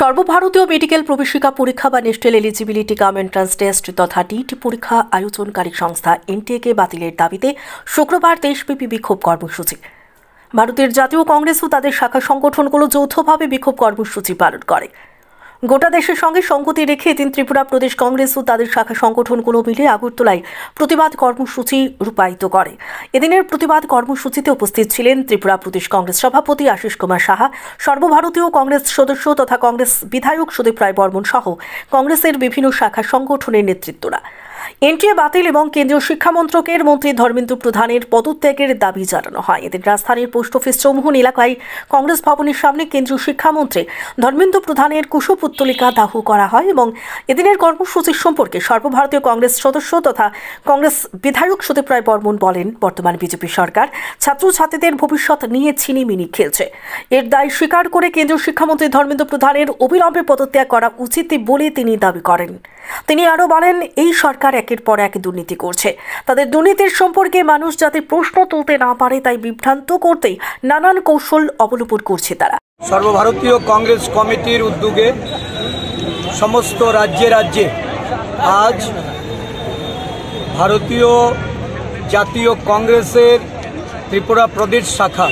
সর্বভারতীয় মেডিকেল প্রবেশিকা পরীক্ষা বা national eligibility cum entrance test তথা টিট পরীক্ষা আয়োজনকারী সংস্থা এনটিএকে বাতিলের দাবিতে শুক্রবার দেশব্যাপী বিক্ষোভ কর্মসূচি। ভারতের জাতীয় কংগ্রেস ও তাদের শাখা সংগঠনগুলো যৌথভাবে বিক্ষোভ কর্মসূচি পালন করে। গোটা দেশের সঙ্গে সংগতি রেখে এদিন ত্রিপুরা প্রদেশ কংগ্রেস ও তাদের শাখা সংগঠনগুলো মিলে আগরতলায় প্রতিবাদ কর্মসূচি রূপায়িত করে। এদিনের প্রতিবাদ কর্মসূচিতে উপস্থিত ছিলেন ত্রিপুরা প্রদেশ কংগ্রেস সভাপতি আশিস কুমার সাহা, সর্বভারতীয় কংগ্রেস সদস্য তথা কংগ্রেস বিধায়ক সুদীপ রায় বর্মন সহ কংগ্রেসের বিভিন্ন শাখা সংগঠনের নেতৃত্বরা। এনটিএ বাতিল এবং কেন্দ্রীয় শিক্ষামন্ত্রকের মন্ত্রী ধর্মেন্দ্র প্রধানের পদত্যাগের দাবি জানানো হয়। এদিন রাজধানীর পোস্ট অফিস চৌমুহন এলাকায় কংগ্রেস ভবনের সামনে কেন্দ্রীয় শিক্ষামন্ত্রী ধর্মেন্দ্র প্রধানের কুশপুত্তলিকা দাহ করা হয় এবং এদিনের কর্মসূচি সম্পর্কে সর্বভারতীয় কংগ্রেস সদস্য তথা কংগ্রেস বিধায়ক সুদীপ রায় বর্মন বলেন, বর্তমান বিজেপি সরকার ছাত্রছাত্রীদের ভবিষ্যৎ নিয়ে ছিনিমিনি খেলছে। এর দায় স্বীকার করে কেন্দ্রীয় শিক্ষামন্ত্রী ধর্মেন্দ্র প্রধানের অবিলম্বে পদত্যাগ করা উচিত বলে তিনি দাবি করেন। তিনি আরও বলেন, এই সরকার একের পর এক দুর্নীতি করছে। তাদের দুর্নীতির সম্পর্কে মানুষ যাতে প্রশ্ন তুলতে না পারে, তাই বিভ্রান্ত করতেই নানান কৌশল অবলম্বন করছে তারা। সর্বভারতীয় কংগ্রেস কমিটির উদ্যোগে সমস্ত রাজ্যে রাজ্যে আজ ভারতীয় জাতীয় কংগ্রেসের ত্রিপুরা প্রদেশ শাখা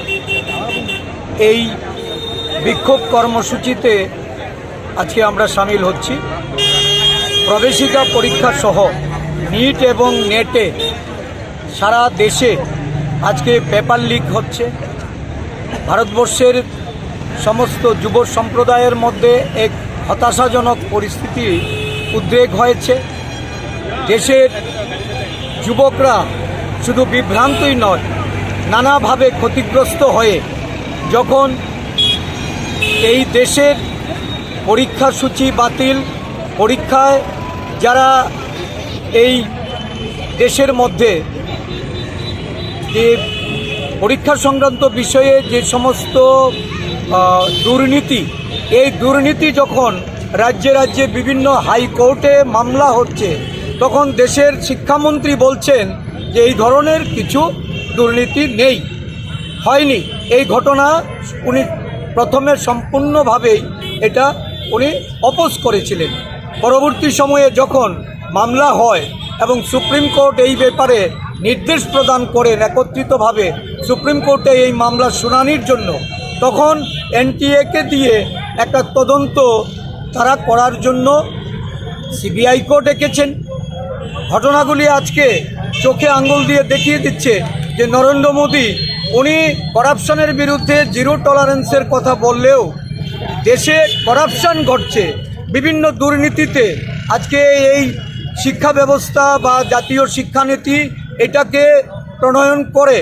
এই বিক্ষোভ কর্মসূচিতে আজকে আমরা সামিল হচ্ছি। প্রবেশিকা পরীক্ষা সহ নিট এবং নেটে সারা দেশে আজকে পেপার লিক হচ্ছে। ভারতবর্ষের সমস্ত যুব সম্প্রদায়ের মধ্যে এক হতাশাজনক পরিস্থিতি উদ্বেগ হয়েছে। দেশের যুবকরা শুধু বিভ্রান্তই নয়, নানাভাবে ক্ষতিগ্রস্ত হয়ে যখন এই দেশের পরীক্ষা সূচি বাতিল, পরীক্ষায় যারা এই দেশের মধ্যে যে পরীক্ষা সংক্রান্ত বিষয়ে যে সমস্ত দুর্নীতি, এই দুর্নীতি যখন রাজ্যে রাজ্যে বিভিন্ন হাইকোর্টে মামলা হচ্ছে, তখন দেশের শিক্ষামন্ত্রী বলছেন যে এই ধরনের কিছু দুর্নীতি নেই, হয়নি। এই ঘটনা উনি প্রথমে সম্পূর্ণভাবেই এটা উনি অপোজ করেছিলেন। পরবর্তী সময়ে যখন মামলা হয় এবং সুপ্রিম কোর্ট এই ব্যাপারে নির্দেশ প্রদান করেন একত্রিতভাবে সুপ্রিম কোর্টে এই মামলা শুনানির জন্য, তখন এনটিএকে দিয়ে একটা তদন্ত তারা করার জন্য সিবিআইকেও ডেকেছেন ঘটনাগুলি আজকে চোখে আঙ্গুল দিয়ে দেখিয়ে দিচ্ছে যে নরেন্দ্র মোদী, উনি করাপশনের বিরুদ্ধে জিরো টলারেন্সের কথা বললেও দেশে করাপশন ঘটছে। বিভিন্ন দুর্নীতিতে আজকে এই শিক্ষা ব্যবস্থা বা জাতীয় শিক্ষানীতি এটাকে প্রণয়ন করে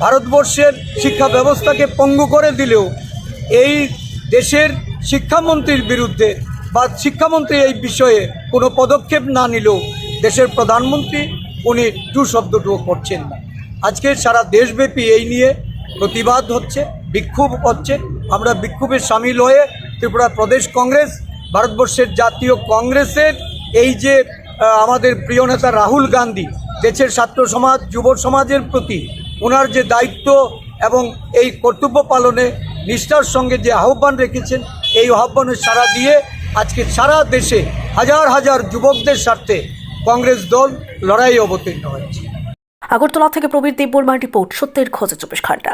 ভারতবর্ষের শিক্ষা ব্যবস্থাকে পঙ্গু করে দিলেও এই দেশের শিক্ষামন্ত্রীর বিরুদ্ধে বা শিক্ষামন্ত্রী এই বিষয়ে কোনো পদক্ষেপ না নিলেও দেশের প্রধানমন্ত্রী উনি টু শব্দটুকু করছেন না। আজকে সারা দেশব্যাপী এই নিয়ে প্রতিবাদ হচ্ছে, বিক্ষোভ হচ্ছে। আমরা বিক্ষোভে সামিল হয়ে ত্রিপুরা প্রদেশ কংগ্রেস ভারতবর্ষের জাতীয় কংগ্রেসের এই যে আমাদের প্রিয় নেতা রাহুল গান্ধী, দেশের ছাত্র সমাজ, যুব সমাজের প্রতি ওনার যে দায়িত্ব এবং এই কর্তব্য পালনে নিষ্ঠার সঙ্গে যে আহ্বান রেখেছেন, এই আহ্বানের সারা দিয়ে আজকে সারা দেশে হাজার হাজার যুবকদের স্বার্থে কংগ্রেস দল লড়াই অবতীর্ণ হয়েছে। আগরতলা থেকে প্রবীর দেববর্মার রিপোর্ট, সত্যের খোঁজে চব্বিশ ঘণ্টা।